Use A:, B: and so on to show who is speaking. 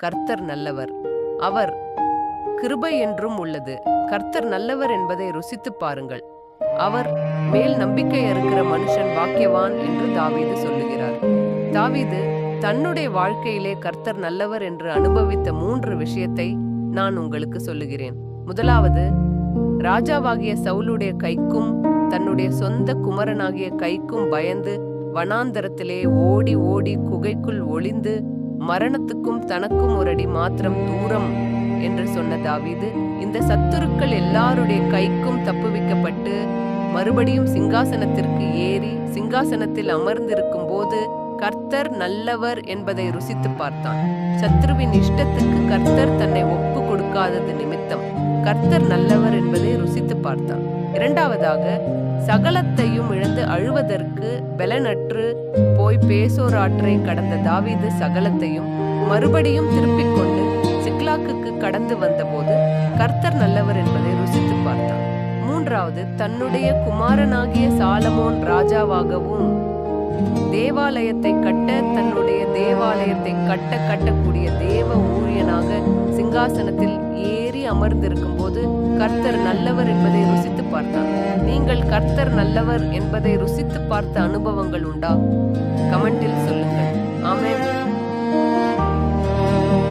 A: கர்த்தர் நல்லவர். அவர் கிருபை என்றும் உள்ளது. கர்த்தர் நல்லவர் என்பதை ருசித்துப் பாருங்கள். அவர் மேல் நம்பிக்கை இருக்கிற மனுஷன் வாக்கியவான் என்று தாவீது சொல்லுகிறார். தாவீது தன்னுடைய வாழ்க்கையிலே கர்த்தர் நல்லவர் என்று அனுபவித்த மூன்று விஷயத்தை நான் உங்களுக்கு சொல்லுகிறேன். முதலாவது ராஜாவாகிய சவுலுடைய கைக்கும் தன்னுடைய சொந்த குமரனாகிய கைக்கும் பயந்து வனாந்தரத்திலே ஓடி ஓடி குகைக்குள் ஒளிந்து மரணத்துக்கும் தனக்கும் ஒரு அடி மாத்திரம் தூரம் என்று சொன்ன தாவீது இந்த சத்துருக்கள் எல்லாருடைய கைக்கும் தப்புவிக்கப்பட்டு மறுபடியும் சிங்காசனத்திற்கு ஏறி சிங்காசனத்தில் அமர்ந்திருக்கும் போது கர்த்தர் நல்லவர் என்பதை ருசித்து பார்த்தான். சத்ருவின் இஷ்டத்துக்கு கர்த்தர் தன்னை ஒப்பு கொடுக்காதது நிமித்தம் கர்த்தர் நல்லவர் என்பதை ருசித்து பார்த்தான். இரண்டாவதாக சகலத்தையும் இழந்து அழுவதற்கு பலனற்று போய் பேசோர் ஆற்றை கடந்த தாவீது சகலத்தையும் மறுபடியும் திருப்பிக் கொண்டு சிக்லாக்குக்கு கடந்து வந்தபோது கர்த்தர் நல்லவர் என்பதை ருசித்து பார்த்தான். மூன்றாவது தன்னுடைய குமாரனாகிய சாலமோன் ராஜாவாகவும் தேவாலயத்தை கட்ட தன்னுடைய தேவாலயத்தை கட்ட கட்டக்கூடிய தேவ ஊழியனாக சிங்காசனத்தில் ஏ அமர்ந்திருக்கும் போது கர்த்தர் நல்லவர் என்பதை ருசித்து பார்த்தான். நீங்கள் கர்த்தர் நல்லவர் என்பதை ருசித்து பார்த்த அனுபவங்கள் உண்டா? கமெண்டில் சொல்லுங்கள்.